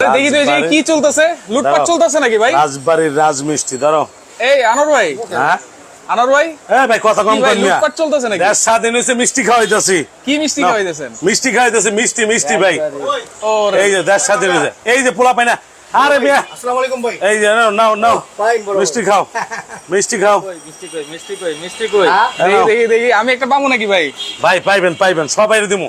দেখি তো এই যে কি চলতেছে? লুটপাট দাঁড়াও। চলতেছে নাকি ভাই? রাজবাড়ির রাজমিষ্টি ধরো এই আনোর ভাই। হ্যাঁ? আনোর ভাই? এ ভাই কথা কম কর লুটপাট চলতেছে নাকি? দেড় স্বাধীন হয়েছে মিষ্টি খাওয়াইতেছি। কি মিষ্টি খাওয়াইতেছেন? মিষ্টি খাওয়াইতেছি মিষ্টি মিষ্টি ভাই। এই যে দেড় স্বাধীন হয়েছে এই যে পোলা পাই আরে মিয়া। আসসালামু আলাইকুম ভাই। এই যে নাও নাও নাও। Fine, বড় ভাই। মিষ্টি খাও। মিষ্টি খাও। মিষ্টি কই মিষ্টি কই মিষ্টি কই? হ্যাঁ? দেখি দেখি দেখি। আমি একটা পাবো নাকি ভাই? ভাই পাইবেন পাইবেন। সবাই দিমু।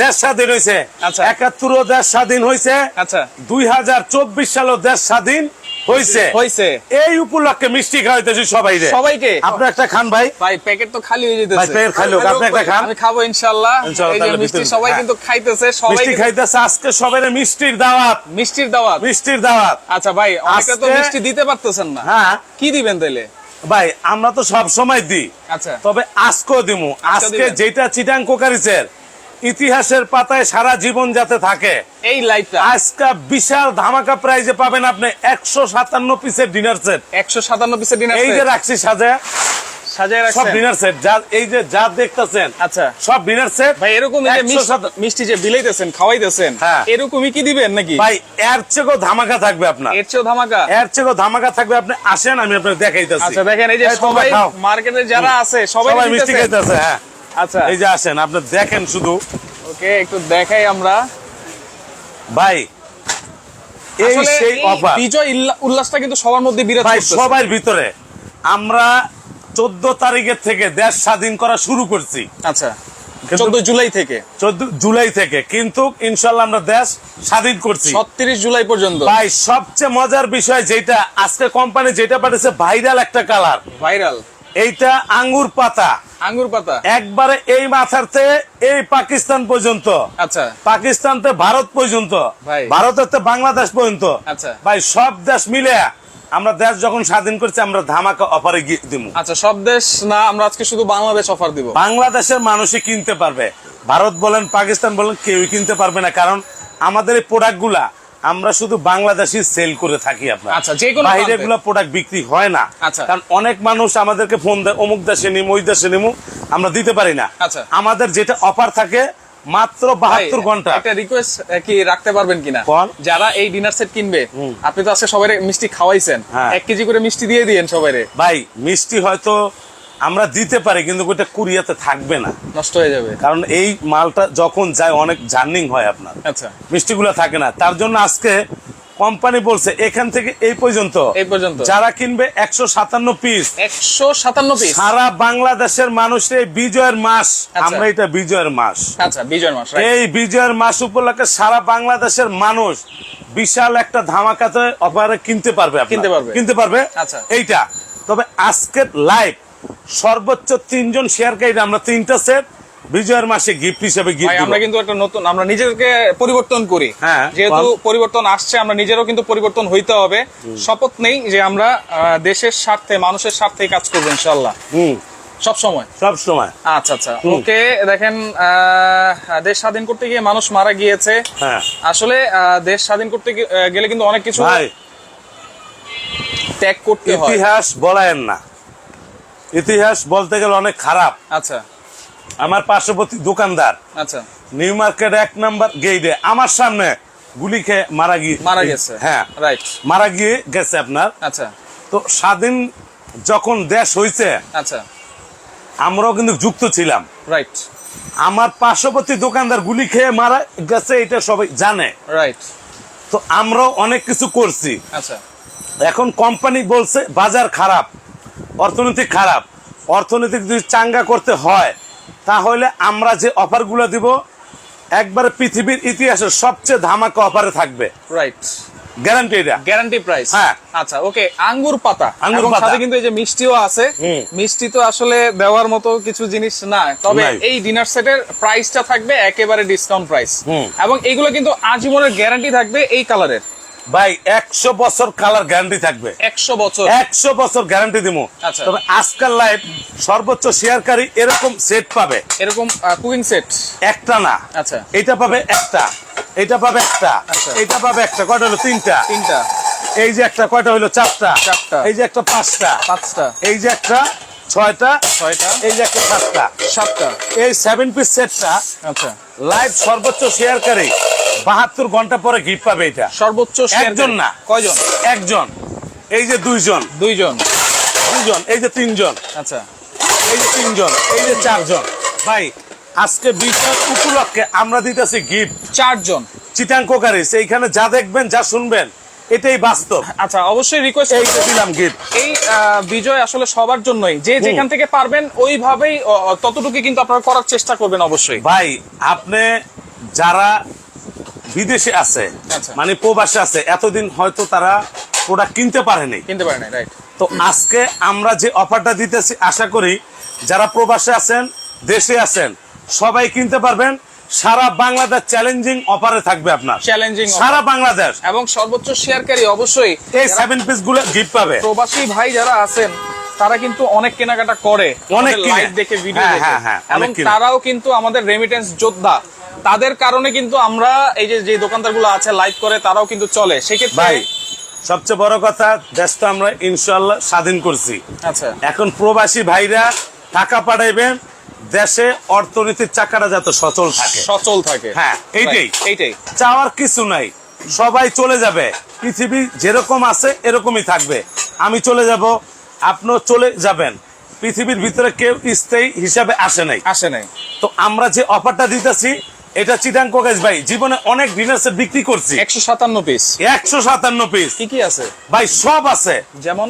দেশ স্বাধীন হয়েছে আচ্ছা। একাত্তর দেশ স্বাধীন হয়েছে আচ্ছা। দুই হাজার চব্বিশ সালও দেশ স্বাধীন হয়েছে হয়েছে এই উপলক্ষে মিষ্টি খাওয়াইতেছি সবাই সবাইকে? আপনি একটা খান ভাই। ভাই প্যাকেট তো খালি হয়ে যেতেছে। পেয়ে খাইলো আপনি একটা খান। আমি খাব ইনশাআল্লাহ। ইনশাআল্লাহ, এই যে মিষ্টি সবাই হ্যাঁ। কিন্তু খাইতেছে সবাই মিষ্টি খাইতেছে আজকে সবাই মিষ্টির দাওয়াত। মিষ্টির দাওয়াত? মিষ্টির দাওয়াত। আচ্ছা ভাই অনেকে তো মিষ্টি দিতে পারতেছেন না। হ্যাঁ। কি দিবেন তাইলে? ভাই আমরা তো সব সময় দিই। আচ্ছা। তবে আজকেও দিমু। আজকে যেটা চিটাং কোকারিসের ইতিহাসের পাতায় সারা জীবন যাতে থাকে। এই লাইফটা আজকে বিশাল ধামাকা প্রাইজে পাবেন আপনি একশো সাতান্ন পিসের ডিনার সেট একশো সাতান্ন পিসের ডিনার এই যে রাখছি সাজা। সাজায় সব ডিনার সেট যা এই যে যা দেখতেছেন আচ্ছা। সব ডিনার সেট ভাই এরকম এই যে একশো মিষ্টি- যে বিলাইতেছেন খাওয়াইতেছেন হ্যাঁ। এরকমই কি দিবেন নাকি? ভাই এর চেয়েও ধামাকা থাকবে আপনার। এর চেয়েও ধামাকা? এর চেয়েও ধামাকা থাকবে আপনি আসেন আমি আপনাকে দেখাইতেছি। আচ্ছা দেখেন এই যে সবাই মার্কেটে যারা আছে সবাই মিষ্টি। খাইতেছে হ্যাঁ। আচ্ছা। এই যে আসেন আপনি দেখেন শুধু। ওকে একটু দেখাই আমরা। ভাই এই সেই অফার বিজয় উল্লাসটা কিন্তু সবার মধ্যে বিরাজ ভাই সবার ভিতরে। আমরা চোদ্দ তারিখের থেকে দেশ স্বাধীন করা শুরু করছি। আচ্ছা চোদ্দ জুলাই থেকে। চোদ্দ জুলাই থেকে। কিন্তু ইনশাল্লাহ আমরা দেশ স্বাধীন করছি। ছত্রিশ জুলাই পর্যন্ত। ভাই সবচেয়ে মজার বিষয় যেটা আজকে কোম্পানি যেটা পাঠিয়েছে ভাইরাল একটা কালার ভাইরাল এইটা আঙ্গুর পাতা। আঙ্গুর পাতা? একবারে এই মাথার থেকে এই পাকিস্তান পর্যন্ত। আচ্ছা। পাকিস্তান থেকে ভারত পর্যন্ত। ভারতের থেকে বাংলাদেশ পর্যন্ত। আচ্ছা। ভাই সব দেশ মিলে আমরা দেশ যখন স্বাধীন করছি আমরা ধামাকা অফারে দিব আচ্ছা সব দেশ না আমরা আজকে শুধু বাংলাদেশ অফার দিব। বাংলাদেশের মানুষই কিনতে পারবে। ভারত বলেন পাকিস্তান বলেন কেউই কিনতে পারবে না। কারণ আমাদের এই প্রোডাক্টগুলা আমরা শুধু বাংলাদেশি সেল করে থাকি আপনার। আচ্ছা, যে কোনো। গুলা প্রোডাক্ট বিক্রি হয় না। আচ্ছা। কারণ অনেক মানুষ আমাদেরকে ফোন দেয় অমুক দেশে নিমু ওই দেশে নিমু। আমরা দিতে পারি না। আচ্ছা। আমাদের যেটা অফার থাকে মাত্র বাহাত্তর ঘণ্টা। একটা রিকোয়েস্ট কি রাখতে পারবেন কিনা? যারা এই ডিনার সেট কিনবে আপনি তো আজকে সবাই মিষ্টি খাওয়াইছেন। হ্যাঁ। এক কেজি করে মিষ্টি দিয়ে দিয়েন সবাই ভাই মিষ্টি হয়তো আমরা দিতে পারি কিন্তু ওইটা কুরিয়াতে থাকবে না। নষ্ট হয়ে যাবে। কারণ এই মালটা যখন যায় অনেক জার্নিং হয় আপনার। আচ্ছা। মিষ্টিগুলো থাকে না। তার জন্য আজকে কোম্পানি বলছে এখান থেকে এই পর্যন্ত। এই পর্যন্ত। যারা কিনবে একশো সাতান্ন পিস একশো সাতান্ন পিস সারা বাংলাদেশের মানুষের এই বিজয়ের মাস। আচ্ছা। আমরা এটা বিজয়ের মাস। আচ্ছা বিজয় মাস এই বিজয়ের মাস উপলক্ষে সারা বাংলাদেশের মানুষ বিশাল একটা ধামাকাতে অফারে কিনতে পারবে কিনতে পারবে। কিনতে পারবে আচ্ছা। এইটা। তবে আজকের লাইভ সর্বোচ্চ তিনজন শেয়ারকারী আমরা তিনটা সেট বিজয়ের মাসে গিফট হিসেবে গিফট আমরা কিন্তু একটা নতুন আমরা নিজেদেরকে পরিবর্তন করি। হ্যাঁ, যেহেতু পরিবর্তন আসছে আমরা নিজেরও কিন্তু পরিবর্তন হইতে হবে। শপথ নেই যে আমরা দেশের স্বার্থে মানুষের স্বার্থে কাজ করব ইনশাল্লাহ সব সময়। সব সময়। আচ্ছা আচ্ছা। ওকে দেখেন আহ, দেশ স্বাধীন করতে গিয়ে মানুষ মারা গিয়েছে। হ্যাঁ। আসলে আহ, দেশ স্বাধীন করতে গেলে কিন্তু অনেক কিছু ত্যাগ করতে ইতিহাস বলায়েন না। ইতিহাস বলতে গেলে অনেক খারাপ। আচ্ছা। আমার পার্শ্ববর্তী দোকানদার। আচ্ছা। নিউ মার্কেট এক নাম্বার গেইডে আমার সামনে গুলি খেয়ে মারা গিয়ে মারা গেছে। হ্যাঁ। রাইট মারা গিয়ে গেছে আপনার। আচ্ছা। তো স্বাধীন যখন দেশ হয়েছে আচ্ছা। আমরাও কিন্তু যুক্ত ছিলাম। রাইট আমার পার্শ্ববর্তী দোকানদার গুলি খেয়ে মারা গেছে এটা সবাই জানে। রাইট তো আমরাও অনেক কিছু করছি। আচ্ছা। এখন কোম্পানি বলছে বাজার খারাপ। অর্থনৈতিক খারাপ অর্থনৈতিক যদি চাঙ্গা করতে হয় তাহলে আমরা যে অফারগুলো দিব একবার পৃথিবীর ইতিহাসের সবচেয়ে ধামাকা অফারে থাকবে। রাইট গ্যারান্টি এটা। গ্যারান্টি প্রাইস হ্যাঁ। আচ্ছা ওকে আঙ্গুর পাতা। আঙ্গুর পাতা। সাথে কিন্তু এই যে মিষ্টিও আছে মিষ্টি তো আসলে দেওয়ার মতো কিছু জিনিস না তবে এই ডিনার সেটের প্রাইসটা থাকবে একেবারে ডিসকাউন্ট প্রাইস এবং এইগুলো কিন্তু আজীবনের গ্যারান্টি থাকবে এই কালারের ভাই একশো বছর কালার গ্যারান্টি থাকবে। একশো বছর। একশো বছর গ্যারান্টি দিব আচ্ছা। তবে আজকাল লাইফ সর্বোচ্চ শেয়ারকারী এরকম সেট পাবে। এরকম কুকিং সেট একটা না। আচ্ছা। এটা পাবে একটা। এটা পাবে একটা। আচ্ছা। এটা পাবে একটা। কয়টা হলো? তিনটা। তিনটা। এই যে একটা কয়টা হলো? চারটা। চারটা। এই যে একটা পাঁচটা। পাঁচটা। এই যে একটা ছয়টা। ছয়টা। এই যে একটা সাতটা। সাতটা। এই সেভেন পিস সেটটা আচ্ছা। লাইভ সর্বোচ্চ শেয়ারকারী বাহাত্তর ঘণ্টা পরে গিফট পাবে এটা। সর্বোচ্চ একজন না। কয়জন? একজন। এই যে দুইজন। দুইজন। দুইজন। এই যে তিনজন। আচ্ছা। এই যে তিনজন। এই যে চারজন। ভাই আজকে বিশাল উপলক্ষে আমরা দিতেছি গিফট চারজন। চিটাং কোকারিস এইখানে যা দেখবেন যা শুনবেন এটাই বাস্তব। আচ্ছা অবশ্যই রিকোয়েস্ট এই দিলাম গিফট এই বিজয় আসলে সবার জন্যই। যে যেখান থেকে পারবেন ওইভাবেই ততটুকু কিন্তু আপনারা করার চেষ্টা করবেন অবশ্যই। ভাই আপনি যারা বিদেশে আছে আচ্ছা। মানে প্রবাসে আছে এতদিন হয়তো তারা প্রোডাক্ট কিনতে পারেনি কিনতে পারেন রাইট তো আজকে আমরা যে অফারটা দিতেছি আশা করি যারা প্রবাসে আছেন দেশে আছেন সবাই কিনতে পারবেন। সারা বাংলাদেশ চ্যালেঞ্জিং অফারে থাকবে আপনার। চ্যালেঞ্জিং সারা বাংলাদেশ। এবং সর্বোচ্চ শেয়ারকারী অবশ্যই এই সেভেন পিসগুলো গিফট পাবে। প্রবাসী ভাই যারা আছেন তারা কিন্তু অনেক কেনাকাটা করে। অনেক লাইভ দেখে ভিডিও হ্যাঁ, দেখে। হ্যাঁ, হ্যাঁ, এবং তারাও কিন্তু আমাদের রেমিটেন্স যোদ্ধা। তাদের কারণে কিন্তু আমরা এই যে যে দোকানদারগুলো আছে লাইভ করে তারাও কিন্তু চলে। সেক্ষেত্রে ভাই সবচেয়ে বড় কথা দেশ তো আমরা ইনশাল্লাহ স্বাধীন করছি। আচ্ছা। এখন প্রবাসী ভাইরা টাকা পাঠাইবেন দেশে অর্থনীতির চাকাটা যাতে সচল থাকে। সচল থাকে। হ্যাঁ, এইটাই। এইটাই। চাওয়ার কিছু নাই। সবাই চলে যাবে। পৃথিবী যেরকম আছে এরকমই থাকবে। আমি চলে যাব আপনিও চলে যাবেন। পৃথিবীর ভিতরে কেউ স্থায়ী হিসাবে আসে নাই। আসে নাই। তো আমরা যে অফারটা দিতেছি এটা চিটাং কোকেশ ভাই জীবনে অনেক ডিনার সেট বিক্রি করছি। একশো সাতান্ন পিস একশো সাতান্ন পিস কি কি আছে? ভাই সব আছে। যেমন?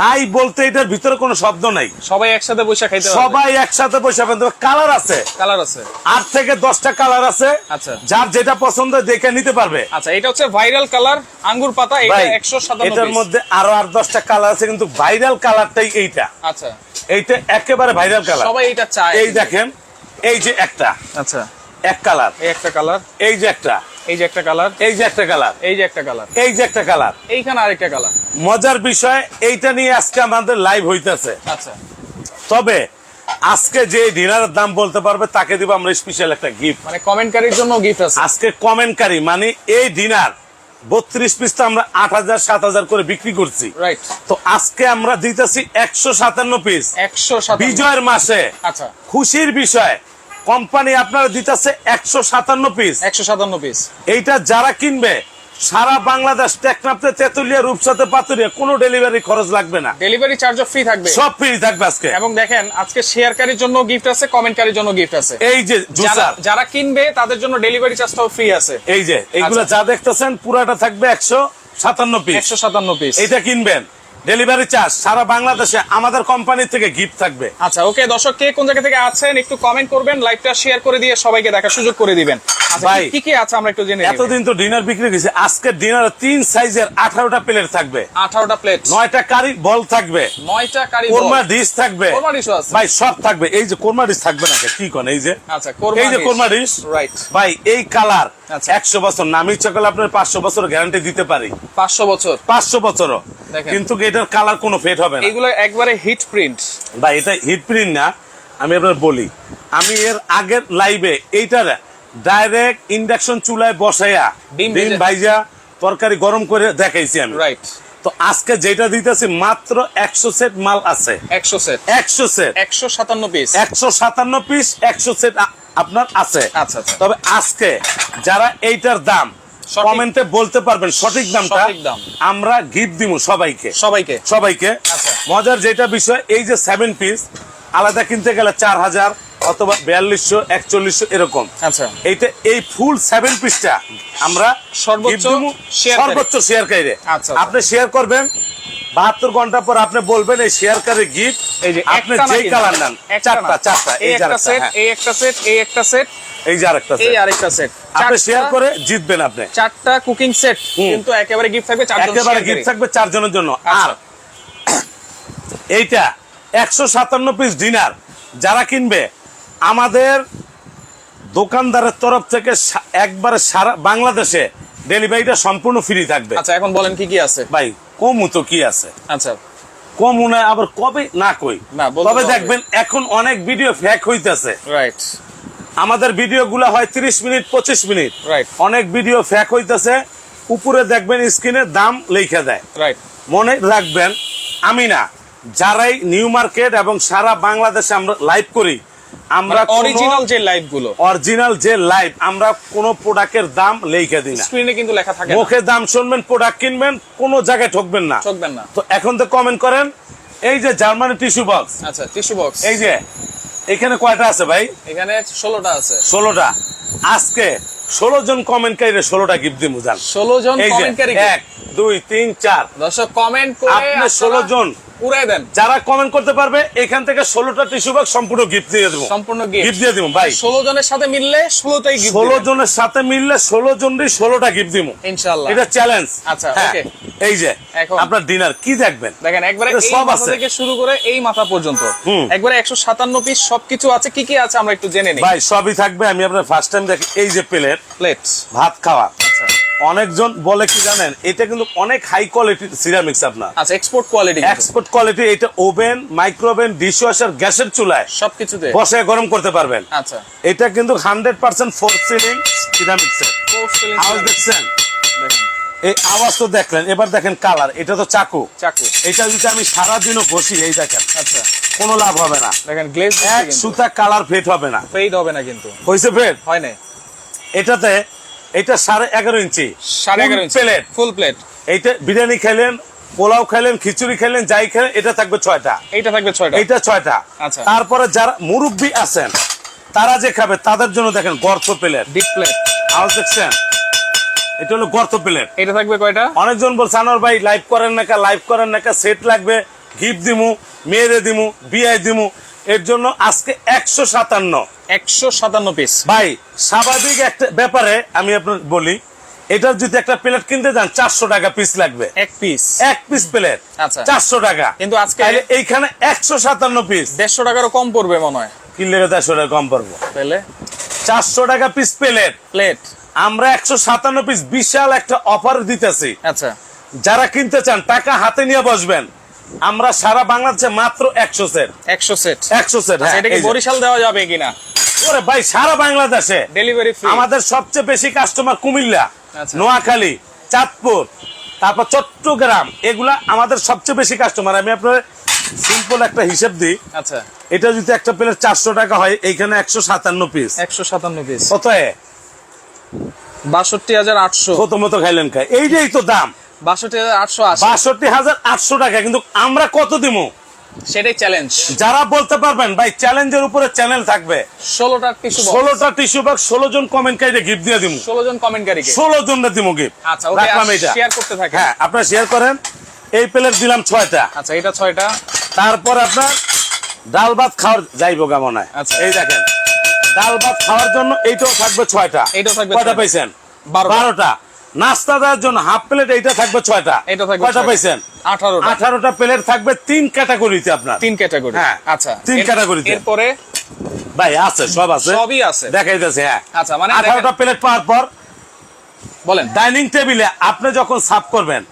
নাই বলতে এটার ভিতরে কোনো শব্দ নাই। সবাই একসাথে বসে খাইতে সবাই একসাথে বসে কালার আছে। কালার আছে। আট থেকে দশটা কালার আছে। আচ্ছা। যার যেটা পছন্দ দেখে নিতে পারবে। আচ্ছা এটা হচ্ছে ভাইরাল কালার আঙ্গুর পাতা এটা একশো সাতান্ন এটার মধ্যে আরও আট দশটা কালার আছে কিন্তু ভাইরাল কালারটাই এইটা। আচ্ছা। এইটা একেবারে ভাইরাল কালার। সবাই এটা চায়। এই দেখেন এই যে একটা। আচ্ছা। এক কালার। এই একটা কালার। এই যে একটা। এই যে একটা কালার। এই যে একটা কালার। এই যে একটা কালার। এই যে একটা কালার। এইখানে আরেকটা কালার। মজার বিষয় এইটা নিয়ে আজকে আমাদের লাইভ হইতেছে। আচ্ছা। তবে আজকে যে ডিনারের দাম বলতে পারবে তাকে দিব আমরা স্পেশাল একটা গিফট মানে কমেন্টকারীর জন্য গিফট আছে। আজকে কমেন্টকারী মানে এই ডিনার বত্রিশ পিস তো আমরা আট হাজার সাত হাজার করে বিক্রি করছি। রাইট তো আজকে আমরা দিতেছি একশো সাতান্ন পিস একশো সাতান্ন। বিজয়ের মাসে। আচ্ছা। খুশির বিষয় কোম্পানি আপনারা দিতেছে একশো সাতান্ন পিস একশো সাতান্ন পিস এইটা যারা কিনবে সারা বাংলাদেশ টেকনাফতে তেতুলিয়া রূপসাতে পাতুরিয়া কোনো ডেলিভারি খরচ লাগবে না। ডেলিভারি চার্জও ফ্রি থাকবে। সব ফ্রি থাকবে আজকে। এবং দেখেন আজকে শেয়ারকারীর জন্য গিফট আছে কমেন্টকারীর জন্য গিফট আছে। এই যে যারা কিনবে তাদের জন্য ডেলিভারি চার্জটাও ফ্রি আছে। এই যে এইগুলো আচ্ছা। যা দেখতেছেন পুরাটা থাকবে একশো সাতান্ন পিস একশো সাতান্ন পিস এইটা কিনবেন। ডেলিভারি চার্জ সারা বাংলাদেশে আমাদের কোম্পানি থেকে গিফট থাকবে। আচ্ছা ওকে দর্শক কে কোন জায়গা থেকে আছেন একটু কমেন্ট করবেন লাইভটা শেয়ার করে দিয়ে সবাইকে দেখার সুযোগ করে দিবেন। আচ্ছা, ভাই, কি- কি আছে আমরা একটু জেনে নিই। এতদিন তো ডিনার বিক্রি গেছে আজকে ডিনার তিন সাইজের আঠারোটা প্লেট থাকবে। আঠারোটা প্লেট নয়টা কারি বল থাকবে। নয়টা কারি কোরমা ডিশ থাকবে। কোরমা ডিশও আছে। ভাই সব থাকবে। এই যে কোরমা ডিশ থাকবে না কি কোন এই যে? আচ্ছা কোরমা এই যে কোরমা ডিশ রাইট ভাই এই কালার আচ্ছা। একশো বছর নামি চকল আপনার পাঁচশো বছর গ্যারান্টি দিতে পারি। পাঁচশো বছর। পাঁচশো বছর। কিন্তু এটার কালার কোনো ফেট হবে না। এগুলো একবারে হিট প্রিন্ট ভাই এটা হিট প্রিন্ট না আমি আপনার বলি। আমি এর আগের লাইভে এইটার ডাইরেক্ট ইন্ডাকশন চুলায় বসাইয়া ডিম ডিম ভাইজা তরকারি গরম করে দেখাইছি আমি। রাইট তো আজকে যেটা দিতেছি মাত্র একশো সেট মাল আছে। একশো সেট একশো সেট একশো সাতান্ন পিস একশো সাতান্ন পিস একশো সেট আপনার আছে। আচ্ছা, আচ্ছা। তবে আজকে যারা এইটার দাম কমেন্টে বলতে পারবেন সঠিক দামটা। আমরা গিফট দিব সবাইকে সবাইকে সবাইকে আচ্ছা। মজার যেটা বিষয় এই যে সেভেন পিস আলাদা কিনতে গেলে চার হাজার অথবা বিয়াল্লিশশো একচল্লিশশো এরকম। আচ্ছা। এইটা এই ফুল সেভেন পিসটা আমরা সর্বোচ্চ। সর্বোচ্চ শেয়ারকারী আচ্ছা, আচ্ছা। আপনি শেয়ার করবেন বাহাত্তর ঘণ্টা পর আপনি বলবেন এই শেয়ারকারী গিফট এই যে আপনি যেই কালার নেন চারটা চারটা এই এই একটা সেট হ্যাঁ। এই একটা সেট এই একটা সেট এই যে আরেকটা সেট এই আরেকটা সেট আপনি শেয়ার করে জিতবেন আপনি। চারটা কুকিং সেট কিন্তু একেবারে গিফট থাকবে চারজন একেবারে গিফট থাকবে চারজনের জন্য। আচ্ছা। আর এইটা একশো সাতান্ন পিস ডিনার যারা কিনবে আমাদের দোকানদারের তরফ থেকে একবারে সারা বাংলাদেশে ডেলিভারিটা সম্পূর্ণ ফ্রি থাকবে। আচ্ছা এখন বলেন কি কি আছে? ভাই কমু তো কি আছে? আচ্ছা। কমু না আবার কবে? না কই। না, তবে দেখবেন এখন অনেক ভিডিও ফ্যাক হইতেছে। রাইট আমাদের ভিডিও গুলা হয় তিরিশ মিনিট পঁচিশ মিনিট। রাইট অনেক ভিডিও ফ্যাক হইতেছে। উপরে দেখবেন স্ক্রিনে দাম লেখা দেয়। রাইট মনে রাখবেন আমি না যারাই নিউ মার্কেট এবং সারা বাংলাদেশে আমরা লাইভ করি আমরা অরিজিনাল যে লাইভগুলো অরিজিনাল যে লাইভ আমরা কোন প্রোডাক্টের দাম লেখা দিই না। স্ক্রিনে কিন্তু লেখা থাকে মুখে দাম শুনবেন প্রোডাক্ট কিনবেন কোন জায়গায় ঠকবেন না। ঠকবেন না। তো এখন তো কমেন্ট করেন এই যে জার্মানি টিস্যু বক্স আচ্ছা টিস্যু বক্স এই যে এখানে কয়টা আছে ভাই? এখানে ষোলোটা আছে। ষোলোটা। আজকে ষোলো জন কমেন্টকারীরা ষোলোটা গিফট দিব জান। ষোলো জন কমেন্টকারী এক দুই তিন চার। দর্শক কমেন্ট করে আপনি ষোলো জন উড়াই দেন। যারা কমেন্ট করতে পারবে এখান থেকে ষোলোটা টিস্যু বক্স সম্পূর্ণ গিফট দিয়ে দেবো। সম্পূর্ণ গিফট দিয়ে দিব ভাই। ষোলো জনের সাথে মিললে ষোলোটাই ষোলো জনের সাথে মিললে ষোলো জনরই ষোলোটা গিফট দিব। ইনশাল্লাহ এটা চ্যালেঞ্জ আচ্ছা, হ্যাঁ এই যে এখন- আপনার ডিনার কি দেখবেন? দেখেন একবারে সব আছে। থেকে শুরু করে এই মাথা পর্যন্ত। একবারে একশো সাতান্ন পিস সবকিছু আছে কি কি আছে আমরা একটু জেনে নিই। ভাই সবই থাকবে আমি আপনার ফার্স্ট টাইম দেখি এই যে প্লেট প্লেটস ভাত খাওয়া। অনেকজন বলে কি জানেন? এটা কিন্তু অনেক হাই কোয়ালিটির সিরামিক্স আপনার। আচ্ছা এক্সপোর্ট কোয়ালিটি এক্সপোর্ট কোয়ালিটি এটা ওভেন মাইক্রোওভেন ডিশওয়াশার গ্যাসের চুলায় সবকিছুতে। বসে গরম করতে পারবেন। আচ্ছা। এটা কিন্তু হান্ড্রেড পার্সেন্ট ফোর সিলিং সিরামিক্স আওয়াজ দেখছেন? দেখেন, এই আওয়াজ তো দেখলেন এবার দেখেন কালার এটা তো চাকু। চাকু। এটা যদি আমি সারাদিনও ঘষি এই দেখেন আচ্ছা। কোনো লাভ হবে না। দেখেন গ্লেজ এক সুতা কালার ফেড হবে না। ফেড হবে না কিন্তু। হয়েছে ফেড হয় না এটাতে এটা সাড়ে এগারো ইঞ্চি। সাড়ে এগারো ইঞ্চি। প্লেট ফুল প্লেট এইটা বিরিয়ানি খেলেন পোলাও খাইলেন খিচুড়ি খেলেন যাই খেলেন এটা থাকবে ছয়টা। এইটা থাকবে ছয়টা। এইটা ছয়টা। আচ্ছা। তারপরে যারা মুরব্বী আছেন তারা যে খাবে তাদের জন্য দেখেন গর্ত প্লেট ডিপ প্লেট আওয়াজ দেখছেন? এটা হলো গর্ত প্লেট এটা থাকবে কয়টা? অনেকজন বলছে আনোয়ার ভাই লাইভ করেন না কা? লাইভ করেন না কা? সেট লাগবে। গিফট দিমু মেয়েরে দিমু বিয়াই দিমু। এর জন্য আজকে একশো সাতান্ন। একশো সাতান্ন পিস ভাই স্বাভাবিক একটা ব্যাপারে আমি আপনার বলি এটার যদি একটা প্লেট কিনতে যান চারশো টাকা পিস লাগবে। এক পিস এক পিস প্লেট আচ্ছা। চারশো টাকা। কিন্তু আজকে- এইখানে একশো সাতান্ন পিস দেড়শো টাকারও কম পড়বে মনে হয়। কিনলে দেড়শো টাকা কম পড়ব। তাহলে? চারশো টাকা পিস প্লেট। প্লেট। আমরা একশো সাতান্ন পিস বিশাল একটা অফার দিতেছি। আচ্ছা। যারা কিনতে চান টাকা হাতে নিয়ে বসবেন। আমরা সারা বাংলাদেশে মাত্র একশো সেট একশো সেট একশো সেট আচ্ছা, এটা কি বরিশাল দেওয়া যাবে কিনা? ওরে ভাই সারা বাংলাদেশে। ডেলিভারি আমাদের সবচেয়ে বেশি কাস্টমার কুমিল্লা আচ্ছা। নোয়াখালী চাঁদপুর তারপর চট্টগ্রাম এগুলা আমাদের সবচেয়ে বেশি কাস্টমার আমি আপনার সিম্পল একটা হিসেব দিই। আচ্ছা। এটা যদি একটা প্লেট চারশো টাকা হয় এইখানে একশো সাতান্ন পিস একশো সাতান্ন পিস কত বাষট্টি হাজার আটশো। কত মতো খাইলেন খাই? এইটাই তো দাম। বাষট্টি হাজার আটশো টাকা। কিন্তু আমরা কত দিব সেটাই চ্যালেঞ্জ যারা বলতে পারবেন ভাই চ্যালেঞ্জের উপরে চ্যানেল থাকবে। ষোলোটা টিস্যু ষোলোটা টিস্যু ষোলো জন গিফট দিয়ে দিব ষোলো জন ষোলো দিব গিফট আচ্ছা ওকে রাখলাম এটা শেয়ার করতে থাকে হ্যাঁ আপনারা শেয়ার করেন। এই প্লেট দিলাম ছয়টা। আচ্ছা এটা ছয়টা। তারপর আপনার ডাল ভাত খাওয়ার যাইব কেমন আচ্ছা। এই দেখেন ডাল ভাত খাওয়ার জন্য এইটাও থাকবে ছয়টা। এইটাও থাকবে কয়টা। পাইছেন? বারোটা। নাস্তা দেওয়ার জন্য হাফ প্লেট এইটা থাকবে ছয়টা। এটা থাকবে কয়টা পাইছেন? আঠারোটা। আঠারোটা প্লেট থাকবে তিন ক্যাটাগরিতে আপনার। তিন ক্যাটাগরি। হ্যাঁ, আচ্ছা। তিন category-তে। এরপরে? ভাই আছে সব আছে। সবই আছে। দেখাইতেছে হ্যাঁ। আচ্ছা, মানে আঠারোটা প্লেট পাওয়ার পর বলেন। ডাইনিং টেবিলে আপনি যখন সার্ভ করবেন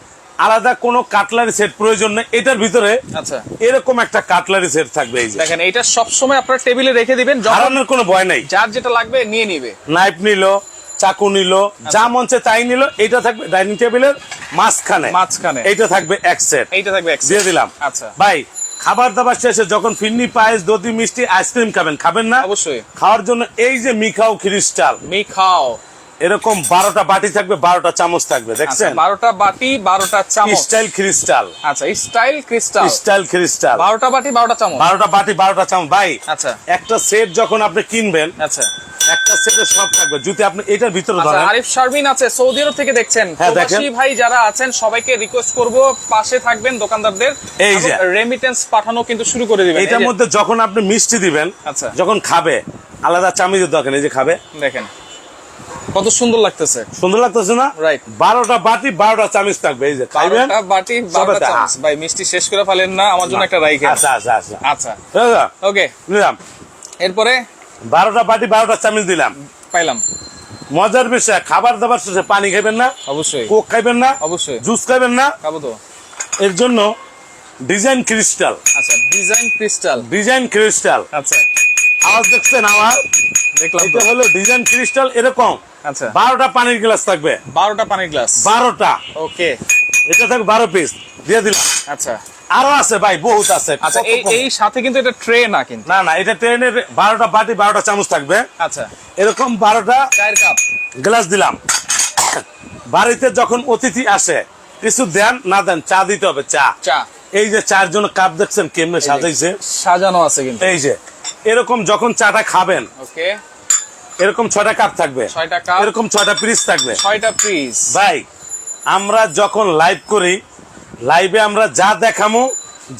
আলাদা কোনো কাটলারি সেট প্রয়োজন নেই। এটার ভিতরে আচ্ছা। এরকম একটা কাটলারি সেট থাকবে এই যে। দেখেন এটা সব সময় আপনার টেবিলে রেখে দিবেন যখন হারানোর কোনো ভয় নেই। যার যেটা লাগবে নিয়ে নিবে। নাইফ নিল চাকু নিল আচ্ছা। যা মঞ্চে তাই নিল এটা থাকবে ডাইনিং টেবিলের মাঝখানে। মাঝখানে। এইটা থাকবে এক সেট এইটা থাকবে এক দিয়ে দিলাম। আচ্ছা। ভাই খাবার দাবার শেষে যখন ফিন্নি পায়েস দধি মিষ্টি আইসক্রিম খাবেন খাবেন না? অবশ্যই। খাওয়ার জন্য এই যে মিখাও ক্রিস্টাল মি খাও এরকম বারোটা বাটি থাকবে বারোটা চামচ থাকবে আচ্ছা দেখছেন? বারোটা বাটি বারোটা চামচ। Style crystal. আচ্ছা স্টাইল ক্রিস্টাল। Style crystal. বারোটা বাটি বারোটা চামচ। বারোটা বাটি বারোটা চামচ। ভাই আচ্ছা। একটা সেট যখন আপনি কিনবেন আচ্ছা। একটা সেটে সব থাকবে। যদি আপনি এটার ভিতরে আচ্ছা ধরেন আরিফ শারমিন আছে সৌদি আরব থেকে দেখছেন। হ্যাঁ, প্রবাসী দেখেন। ভাই যারা আছেন সবাইকে রিকোয়েস্ট করব পাশে থাকবেন দোকানদারদের। এই যে। রেমিটেন্স পাঠানো কিন্তু শুরু করে দিবেন। এটার মধ্যে যখন আপনি মিষ্টি দিবেন আচ্ছা। যখন খাবে আলাদা চামিজের দরকার এই যে খাবে। দেখেন। কত সুন্দর লাগতেছে। সুন্দর লাগতেছে না? Right. বারোটা বাটি বারোটা চামিচ থাকবে এই যে খাইবেন? বাটি বারোটা চামচ। ভাই মিষ্টি শেষ করে ফেলেন না আমার জন্য একটা রাইখেন। আচ্ছা আচ্ছা আচ্ছা। আচ্ছা। ওকে নিলাম। এরপরে? বারোটা বাটি বারোটা চামিচ দিলাম। পাইলাম। মজার বিষয় খাবার দাবার শেষে পানি খাইবেন না অবশ্যই। কোক খাইবেন না অবশ্যই। জুস খাইবেন না। খাব তো। এর জন্য ডিজাইন ক্রিস্টাল। আচ্ছা ডিজাইন ক্রিস্টাল। Design crystal. আচ্ছা। আওয়াজ দেখছেন আমার? দেখলাম এটা হলো ডিজাইন ক্রিস্টাল এরকম। আচ্ছা। বারোটা পানির গ্লাস থাকবে। বারোটা পানির গ্লাস বারোটা। ওকে এটা থাকবে বারো পিস দিয়ে দিলাম। আচ্ছা। আরও আছে ভাই বহুত আছে। আচ্ছা এই এই সাথে কিন্তু এটা ট্রে না কিন্তু। না না এটা ট্রেনের বারোটা বাটি বারোটা চামচ থাকবে। আচ্ছা। এরকম বারোটা চায়ের কাপ গ্লাস দিলাম। বাড়িতে যখন অতিথি আসে কিছু দেন না দেন চা দিতে হবে চা। চা। এই যে চারজন কাপ দেখছেন কেমনে সাজাইছে? সাজানো আছে কিন্তু। এই যে এরকম যখন চাটা খাবেন ওকে। এরকম ছয়টা কাপ থাকবে ছয়টা কাপ এরকম ছয়টা পিস থাকবে। ছয়টা পিস ভাই আমরা যখন লাইভ করি লাইভে আমরা যা দেখামো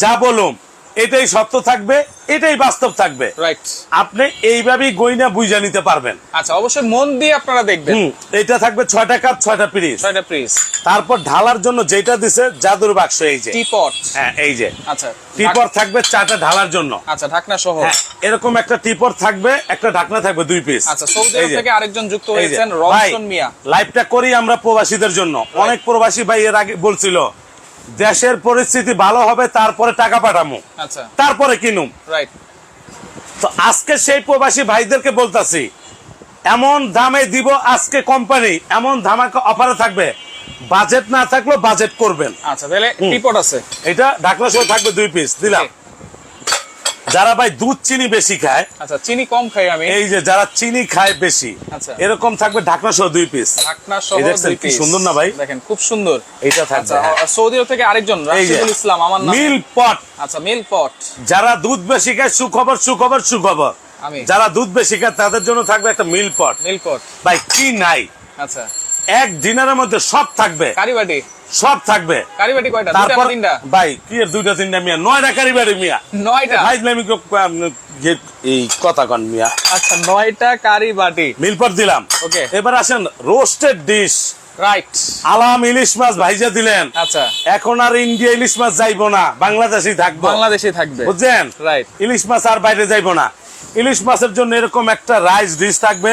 যা বলুম এটাই সত্য থাকবে এটাই বাস্তব থাকবে। রাইট আপনি এইভাবেই গইনা বুঝা নিতে পারবেন। আচ্ছা অবশ্যই মন দিয়ে আপনারা দেখবেন। এটা থাকবে ছয়টা কাপ ছয়টা পিস ছয়টা পিস তারপর ঢালার জন্য যেটা দিছে জাদুর বাক্স এই যে। টিপট হ্যাঁ এই যে। আচ্ছা টিপর থাকবে চাটা ঢালার জন্য। আচ্ছা ঢাকনা সহ। হ্যাঁ এরকম একটা টিপর থাকবে একটা ঢাকনা থাকবে দুই পিস আচ্ছা সৌদি আরব থেকে আরেকজন যুক্ত হয়েছেন ভাই, মিয়া। লাইভটা করি আমরা প্রবাসীদের জন্য। অনেক প্রবাসী ভাই এর আগে বলছিল দেশের পরিস্থিতি ভালো হবে তারপরে টাকা পাঠামো। আচ্ছা। তারপরে কিনুম। রাইট তো আজকে সেই প্রবাসী ভাইদেরকে বলতেছি এমন দামে দিব আজকে কোম্পানি এমন ধামাকে অফারে থাকবে। বাজেট না থাকলেও বাজেট করবেন। আচ্ছা তাহলে রিপোর্ট আছে। এটা ঢাকনা সহ থাকবে দুই পিস দিলাম। যারা ভাই দুধ চিনি বেশি খায় আচ্ছা চিনি কম খাই আমি। এই যে যারা চিনি খায় বেশি আচ্ছা। এরকম থাকবে ঢাকনা সহ দুই পিস ঢাকনা সহ দুই piece। সুন্দর না ভাই? দেখেন খুব সুন্দর। এটা থাকবে আচ্ছা হ্যাঁ। সৌদি আরব থেকে আরেকজন রাশিদুল ইসলাম আমার নাম। মিল পট। আচ্ছা মিল পট। যারা দুধ বেশি খায় সুখবর সুখবর সুখবর। আমি। যারা দুধ বেশি খায় তাদের জন্য থাকবে একটা মিল পট। মিল পট। ভাই কি নাই? আচ্ছা। এক ডিনারের মধ্যে সব থাকবে। কারিবাটি সব থাকবে। কারিবাটি কয়টা? তারপর তিনটা? ভাই কি এর দুইটা তিনটা মিয়া? নয়টা কারি মিয়া। নয়টা? ভাই আমি এই কথা কন মিয়া। আচ্ছা নয়টা কারি মিলপট দিলাম। Okay. এবার আসেন রোস্টেড ডিশ রাইট আলাম ইলিশ মাছ ভাইজা দিলেন। আচ্ছা। এখন আর ইন্ডিয়া ইলিশ মাছ যাইবো না বাংলাদেশেই থাকব। বাংলাদেশে থাকবে। বুঝছেন? রাইট ইলিশ মাছ আর বাইরে যাইবো না। ইলিশ মাছের জন্য এরকম একটা রাইস ডিশ থাকবে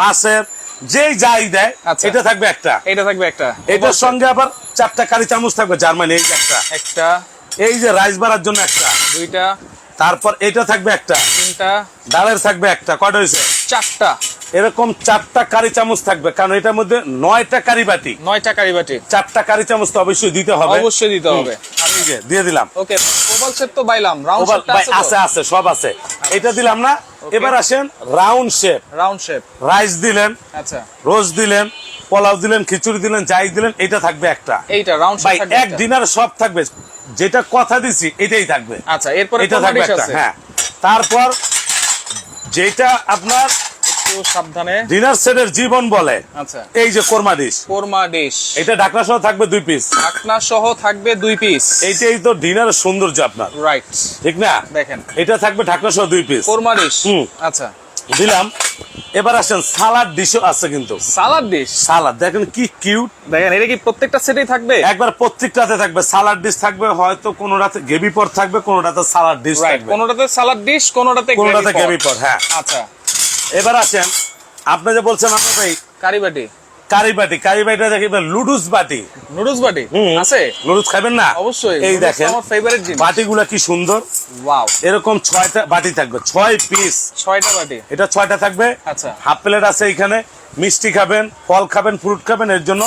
মাছের যেই যাই দেয় আচ্ছা। এটা থাকবে একটা। এটা থাকবে একটা। এটার সঙ্গে আবার চারটা কারি চামচ থাকবে জার্মানি এই একটা। একটা। এই যে রাইস বাড়ার জন্য একটা। দুইটা। তারপর এটা থাকবে একটা। তিনটা। ডালের থাকবে একটা। কয়টা হয়েছে? চারটা। এরকম চারটা কারি চামচ থাকবে কারণ এটার মধ্যে নয়টা কারি বাটি। নয়টা কারি বাটি। চারটা কারি চামচ তো অবশ্যই দিতে হবে। অবশ্যই দিতে হবে। দিয়ে দিলাম। ওকে ওভাল শেপ তো বাইলাম রাউন্ড ভাই আছে আছে আছে সব আছে। এটা দিলাম না। এবার আসেন round shape round shape rice দিলেন আচ্ছা। রোজ দিলেন পোলাও দিলেন খিচুড়ি দিলেন যাই দিলেন এটা থাকবে একটা। এইটা রাউন্ড ভাই এক ডিনার সব থাকবে। যেটা কথা দিছি এটাই থাকবে। আচ্ছা এরপরে এটা থাকবে একটা হ্যাঁ। তারপর যেটা আপনার একটু সাবধানে। ডিনার সেটের জীবন বলে আচ্ছা। এই যে কোরমা ডিশ কোরমা ডিশ এটা ঢাকনা সহ থাকবে দুই পিস ঢাকনা সহ থাকবে দুই পিস এইটাই তো ডিনারের সৌন্দর্য আপনার। রাইট ঠিক না? দেখেন। এটা থাকবে ঢাকনা সহ দুই পিস কোরমা ডিশ আচ্ছা। দিলাম। এবার আসেন সালাদ ডিশও আছে কিন্তু। সালাদ ডিশ সালাদ দেখেন কি কিউট দেখেন এটা কি প্রত্যেকটা সেটেই থাকবে? একবার প্রত্যেকটাতে থাকবে সালাদ ডিশ থাকবে হয়তো কোনোটাতে গেবি পর থাকবে কোনোটাতে সালাদ ডিশ থাকবে। কোনটাতে সালাদ ডিশ কোনটাতে কোনোটাতে গেবি। পর হ্যাঁ। আচ্ছা। এবার আসেন আপনি যে বলছেন আপনার ভাই কারি বাটি। কারি বাটি কারি বাটিটা দেখবেন লুডুস বাটি নুডলস বাটি আছে? লুডুস খাবেন না? অবশ্যই এই দেখেন আমার ফেভারিট জিনিস। বাটিগুলা কি সুন্দর? ওয়াও এরকম ছয়টা বাটি থাকবে ছয় পিস ছয়টা বাটি এটা ছয়টা থাকবে। আচ্ছা। হাফ প্লেট আছে এখানে মিষ্টি খাবেন ফল খাবেন ফ্রুট খাবেন এর জন্য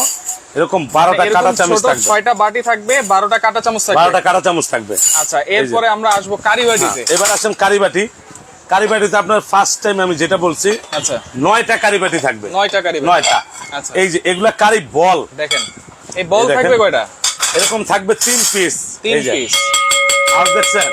এরকম বারোটা কাটা চামচ থাকবে। ছয়টা বাটি থাকবে বারোটা কাটা চামচ থাকবে। বারোটা কাটা চামচ থাকবে। আচ্ছা এরপরে আমরা আসব কারি বাটিতে। এবার আসেন কারিবাটি কারিবাটিতে আপনার ফার্স্ট টাইম আমি যেটা বলছি আচ্ছা। নয়টা কারিবাটি থাকবে। নয়টা কারি নয়টা। আচ্ছা। এই যে এগুলা কারি বল। দেখেন এই বল থাকবে কয়টা? এরকম থাকবে তিন পিস তিন পিস আর দেখছেন?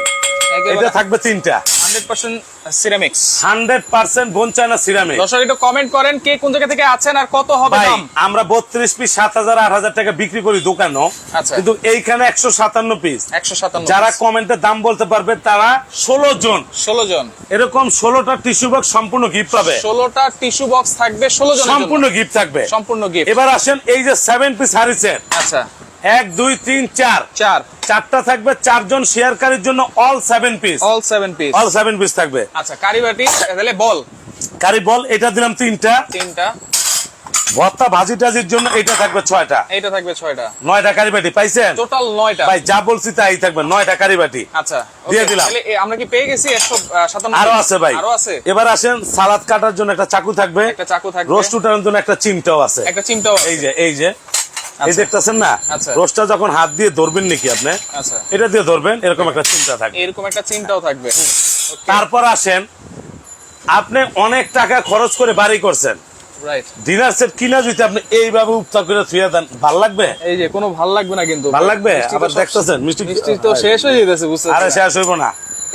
এটা থাকবে তিনটা। Hundred percent ceramics. Hundred percent bone china ceramic. দর্শক একটু কমেন্ট করেন কে কোন জায়গা থেকে আছেন আর কত হবে দাম? আমরা বত্রিশ পিস সাত হাজার টাকা বিক্রি করি দোকানও আচ্ছা। কিন্তু এইখানে একশো সাতান্ন পিস একশো সাতান্ন যারা কমেন্টে দাম বলতে পারবে তারা ষোলো জন। ষোলো জন। এরকম ষোলোটা টিস্যু বক্স সম্পূর্ণ গিফট পাবে। ষোলোটা টিস্যু বক্স থাকবে ষোলো জন সম্পূর্ণ গিফট থাকবে। সম্পূর্ণ গিফট এবার আসেন এই যে সেভেন পিস সেট আচ্ছা। এক দুই তিন চার। চার। চারটা থাকবে চারজন শেয়ারকারীর জন্য all seven piece all seven piece all seven piece থাকবে। আচ্ছা কারি বাটি তাহলে বল। কারি বল এটা দিলাম তিনটা। তিনটা। ভর্তা ভাজি টাজির জন্য এটা থাকবে ছয়টা। এইটা থাকবে ছয়টা। নয়টা কারি বাটি পাইছেন? টোটাল নয়টা। ভাই যা বলছি তাই থাকবে নয়টা কারি বাটি। আচ্ছা দিয়ে দিলাম। আমরা কি পেয়ে গেছি একশো সাতান্ন আরও আছে ভাই। আরও আছে? এবার আসেন সালাদ কাটার জন্য একটা চাকু থাকবে। একটা চাকু থাকবে। রোস্ট উঠানোর জন্য একটা চিমটাও আছে। একটা চিমটাও এই যে এই যে। এই আচ্ছা। দেখতেছেন না? আচ্ছা। রোস্টটা যখন হাত দিয়ে ধরবেন নাকি আপনি আচ্ছা। এটা দিয়ে ধরবেন এরকম একটা চিন্তা থাকবে। এরকম একটা চিন্তাও থাকবে। তারপর আসেন আপনি অনেক টাকা খরচ করে বাড়ি করছেন। ডিনার সেট কিনা যদি আপনি এইভাবে উপতা করে থুয়ে দেন ভালো লাগবে? এই যে কোনো ভালো লাগবে না কিন্তু। ভালো লাগবে? মিষ্টি আবার দেখতেছেন মিষ্টি মিষ্টি তো শেষ হয়ে যেতেছে বুঝতে আরে শেষ হইব না।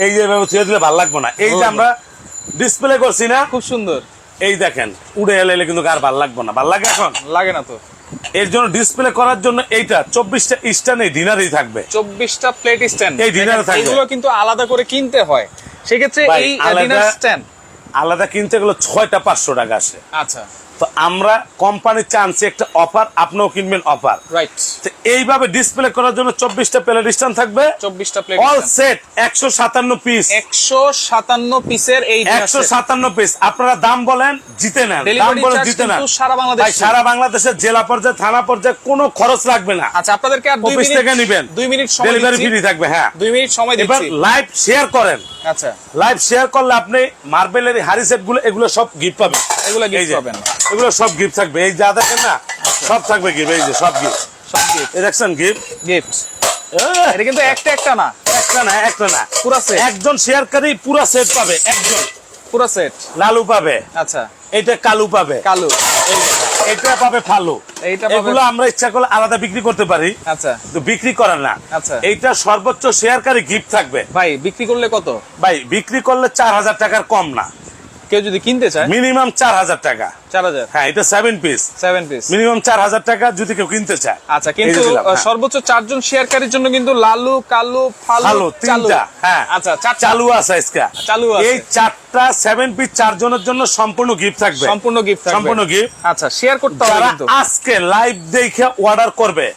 এই যে এভাবে দিলে ভালো লাগবে না। এই যে আমরা ডিসপ্লে করছি না খুব সুন্দর। এই দেখেন উড়ে এলে কিন্তু আর ভালো লাগবে না। ভালো লাগে এখন? লাগে না তো। এর জন্য ডিসপ্লে করার জন্য এইটা চব্বিশটা স্ট্যান্ড এই ডিনারই থাকবে। চব্বিশটা প্লেট স্ট্যান্ড এই ডিনারে থাকবে। এগুলো কিন্তু আলাদা করে কিনতে হয়। সেক্ষেত্রে এই ডিনার স্ট্যান্ড আলাদা কিনতে গেলে ছয়টা পাঁচশো টাকা আসে। আচ্ছা। তো আমরা কোম্পানি চান্সে একটা অফার আপনিও কিনবেন অফার রাইট তো এইভাবে ডিসপ্লে করার জন্য চব্বিশটা প্লেট স্ট্যান্ড থাকবে। চব্বিশটা প্লেট অল সেট একশো সাতান্ন পিস একশো সাতান্ন পিসের এই একশো। সাতান্ন পিস আপনারা দাম বলেন জিতে নেন। দাম বলেন জিতে নেন। সারা বাংলাদেশ। ভাই, সারা বাংলাদেশের জেলা পর্যায়ে থানা পর্যায়ে কোনো খরচ লাগবে না। আচ্ছা আপনাদেরকে আর দুই অফিস মিনিট থেকে নিবেন। দুই মিনিট সময় ডেলিভারি ফ্রি থাকবে হ্যাঁ। দুই মিনিট সময় এবার লাইভ শেয়ার করেন। আচ্ছা। লাইভ শেয়ার করলে আপনি মার্বেলের হারি সেটগুলো এগুলো সব গিফট পাবেন। এগুলো গিফট পাবেন। এগুলো সব গিফট থাকবে। এই যা দেখেন না সব থাকবে গিফট এই যে সব গিফট সব গিফট এই দেখছেন গিফট গিফট এটা কিন্তু একটা একটা না। একটা না একটা না। পুরা সেট একজন শেয়ারকারী পুরো সেট পাবে একজন। পুরো সেট লালু পাবে। আচ্ছা। এটা কালু পাবে। কালু। এটা পাবে ফালু। এগুলো আমরা ইচ্ছা করলে আলাদা বিক্রি করতে পারি। আচ্ছা। তো বিক্রি করার না। আচ্ছা। এইটা সর্বোচ্চ শেয়ারকারী গিফট থাকবে। ভাই বিক্রি করলে কত? ভাই বিক্রি করলে চার হাজার টাকার কম না। কেউ যদি কিনতে চায় মিনিমাম চার হাজার টাকা। চার হাজার। হ্যাঁ এটা seven piece seven piece minimum চার হাজার টাকা যদি কেউ কিনতে চায়। আচ্ছা কিন্তু হ্যাঁ। সর্বোচ্চ চারজন শেয়ারকারীর জন্য কিন্তু লালু কালু ফালু তিনটা হ্যাঁ। আচ্ছা চালু আছে আজকে। চালু আছে। এই চারটা সেভেন পিস চারজনের জন্য সম্পূর্ণ গিফট থাকবে। সম্পূর্ণ গিফট সম্পূর্ণ gift। আচ্ছা শেয়ার করতে হবে কিন্তু। আজকে লাইভ দেখে অর্ডার করবে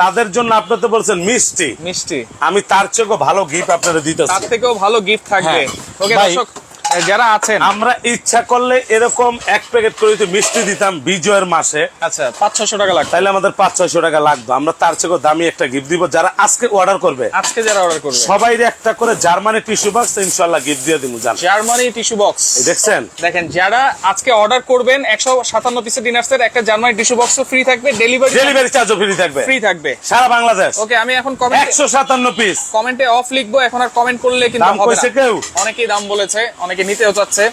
তাদের জন্য আপনি তো বলছেন মিষ্টি। মিষ্টি। আমি তার চেয়েও ভালো গিফট আপনারা তার থেকেও ভালো গিফট থাকবে। হ্যাঁ। ওকে দর্শক আহ, যারা আছেন। আমরা ইচ্ছা করলে এরকম এক প্যাকেট করে যদি মিষ্টি দিতাম বিজয়ের মাসে আচ্ছা পাঁচ ছশো টাকা লাগবে। তাহলে আমাদের পাঁচ ছয়শো টাকা লাগতো। আমরা তার চেয়েও দামি একটা গিফট দিব যারা আজকে অর্ডার করবে। আজকে যারা অর্ডার করবে। সবাই একটা করে জার্মানি টিস্যু বক্স ইনশাল্লাহ গিফট দিয়ে দিব জান। জার্মানি টিস্যু বক্স দেখছেন? দেখেন যারা আজকে অর্ডার করবেন একশো সাতান্ন পিসের ডিনার সেট একটা জার্মানি টিস্যু বক্সও ফ্রি থাকবে ডেলিভারি ডেলিভারি চার্জও ফ্রি থাকবে। ফ্রি থাকবে। সারা বাংলাদেশ। ওকে আমি এখন কমেন্ট একশো সাতান্ন পিস কমেন্টে অফ লিখব এখন আর কমেন্ট করলে কিন্তু অনেকেই দাম বলেছে অনেকে নিতেও চাচ্ছে।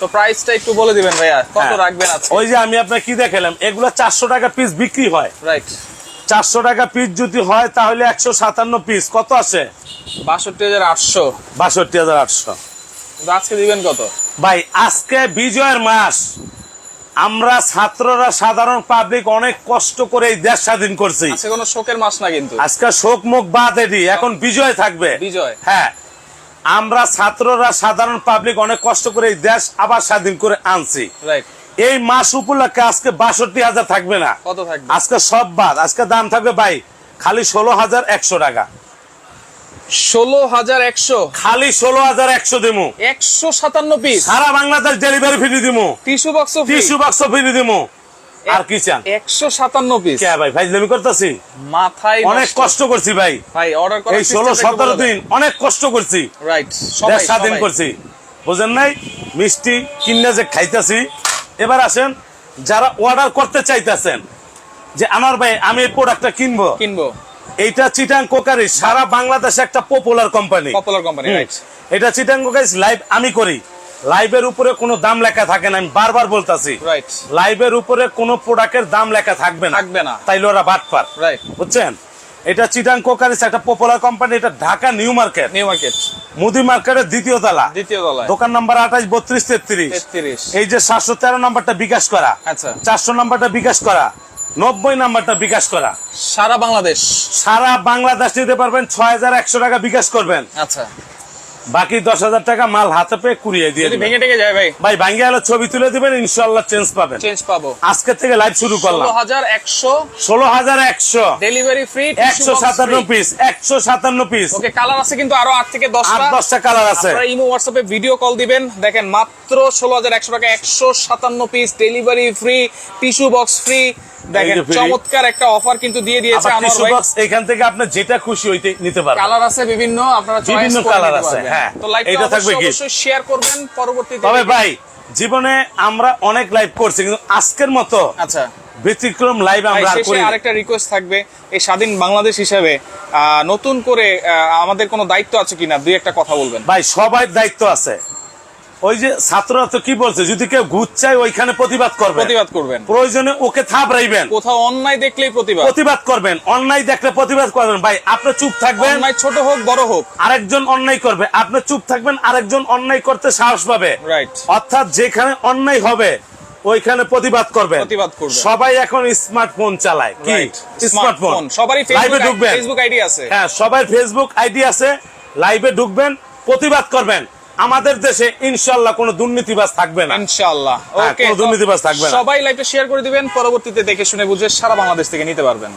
তো প্রাইসটা একটু বলে দিবেন ভাইয়া কত হ্যাঁ। রাখবেন আজকে? ওই যে আমি আপনাকে কি দেখালাম এগুলো চারশো টাকা পিস বিক্রি হয়। রাইট চারশো টাকা পিস যদি হয় তাহলে একশো সাতান্ন পিস কত আসে বাষট্টি হাজার আটশো। বাষট্টি হাজার আটশো। আজকে দিবেন কত? ভাই আজকে বিজয়ের মাস। আমরা ছাত্ররা সাধারণ পাবলিক অনেক কষ্ট করে এই দেশ স্বাধীন করছি। আজকে কোনো শোকের মাস না কিন্তু। আজকে শোক মুখ বাদ এডি এখন বিজয় থাকবে। বিজয়। হ্যাঁ। আমরা ছাত্ররা সাধারণ পাবলিক অনেক কষ্ট করে এই দেশ আবার স্বাধীন করে আনছি। এই মাস উপলক্ষে আজকে বাষট্টি হাজার থাকবে না। আজকে সব বাদ। আজকে দাম থাকবে ভাই খালি ষোলো হাজার একশো টাকা। ষোলো হাজার একশো? খালি ষোলো হাজার একশো দিমু। একশো সাতান্ন পিস সারা বাংলাদেশ ডেলিভারি ফ্রি দিমু। টিস্যু বক্স টিস্যু বাক্স ফ্রি দিমু। আর কি চান? একশো সাতান্ন পিস কে ভাই? ফাইজলামি করতেছি? মাথায় অনেক কষ্ট করছি ভাই। ভাই অর্ডার এই ষোলো সতেরো দিন অনেক কষ্ট করছি। রাইট স্বাধীন করছি। বুঝেন নাই? মিষ্টি কিনে যে খাইতেছি। এবার আসেন যারা অর্ডার করতে চাইতেছেন যে আমার ভাই আমি এই প্রোডাক্টটা কিনবো। কিনবো। এইটা চিটাং কোকারি সারা বাংলাদেশে একটা popular company popular company right এটা চিটাং কোকারি লাইভ আমি করি। লাইভের উপরে কোনো দাম লেখা থাকে না আমি বারবার বলতাছি। রাইট লাইভের উপরে কোনো প্রোডাক্টের দাম লেখা থাকবে না। থাকবে না। তাইলে ওরা বাটপার বুঝছেন? এটা চিটাং কোকারিস একটা পপুলার কোম্পানি এটা Dhaka new market new market মুদি মার্কেটের দ্বিতীয় তলা। দ্বিতীয় তলায়। দোকান নাম্বার আঠাশ বত্রিশ তেত্রিশ। তেত্রিশ। এই যে সাতশো তেরো নাম্বারটা বিকাশ করা। আচ্ছা। চারশো নাম্বারটা বিকাশ করা। নব্বই নাম্বারটা বিকাশ করা। সারা বাংলাদেশ। সারা বাংলাদেশ নিতে পারবেন ছয় হাজার একশো টাকা বিকাশ করবেন। আচ্ছা। বাকি দশ হাজার টাকা মাল হাতে পেয়ে কুড়িয়ে দিয়ে ভেঙে টেকে যায় ভাই। ভাই ভাঙ্গি আলো ছবি তুলে দিবেন ইনশাল্লাহ চেঞ্জ পাবেন। চেঞ্জ পাবো। আজকে থেকে লাইভ শুরু করলাম। হাজার একশো। ষোলো হাজার একশো। ডেলিভারি ফ্রি একশো সাতান্ন পিস একশো সাতান্ন পিস ওকে কালার আছে কিন্তু আরও আট থেকে আট দশটা কালার আছে। ইমো হোয়াটসঅ্যাপে ভিডিও কল দিবেন। দেখেন মাত্র ষোলো হাজার একশো টাকা একশো সাতান্ন piece delivery free tissue box free দেখেন চমৎকার একটা অফার কিন্তু দিয়ে দিয়েছে আমার এখান থেকে আপনি যেটা খুশি হইতে নিতে পারেন কালার আছে বিভিন্ন আপনারা বিভিন্ন নিতে আছে। হ্যাঁ। তো লাইভটা অবশ্যই শেয়ার করবেন পরবর্তীতে। তবে ভাই জীবনে আমরা অনেক লাইভ করছি কিন্তু আজকের মতো আচ্ছা। ব্যতিক্রম লাইভ আমরা আর করি আরেকটা রিকোয়েস্ট থাকবে এই স্বাধীন বাংলাদেশ হিসেবে আহ, নতুন করে আমাদের কোনো দায়িত্ব আছে কিনা? দুই একটা কথা বলবেন। ভাই সবাই দায়িত্ব আছে। ওই যে ছাত্ররা তো কি বলছে যদি কেউ ঘুষ চায় ওইখানে প্রতিবাদ করবে। প্রতিবাদ করবেন। প্রয়োজনে ওকে থাপড়াইবেন। কোথাও অন্যায় দেখলেই প্রতিবাদ। প্রতিবাদ করবেন। অন্যায় দেখলে প্রতিবাদ করবেন। ভাই আপনি চুপ থাকবেন। অন্যায় ছোট হোক বড় হোক। আরেকজন অন্যায় করবে। আপনি চুপ থাকবেন আরেকজন অন্যায় করতে সাহস পাবে। রাইট অর্থাৎ যেখানে অন্যায় হবে ওইখানে প্রতিবাদ করবে প্রতিবাদ করবেন। সবাই এখন স্মার্টফোন চালায়। কি? স্মার্টফোন সবারই লাইভে ফেসবুক ঢুকবেন। ফেসবুক আইডি আছে। হ্যাঁ সবাই ফেসবুক আইডি আছে। লাইভে ঢুকবেন প্রতিবাদ করবেন। আমাদের দেশে ইনশাল্লাহ কোন দুর্নীতিবাজ থাকবে না। ইনশাল্লাহ হ্যাঁ, ওকে দুর্নীতিবাজ থাকবে না। সবাই লাইভটা শেয়ার করে দিবেন পরবর্তীতে দেখে শুনে বুঝে সারা বাংলাদেশ থেকে নিতে পারবেন।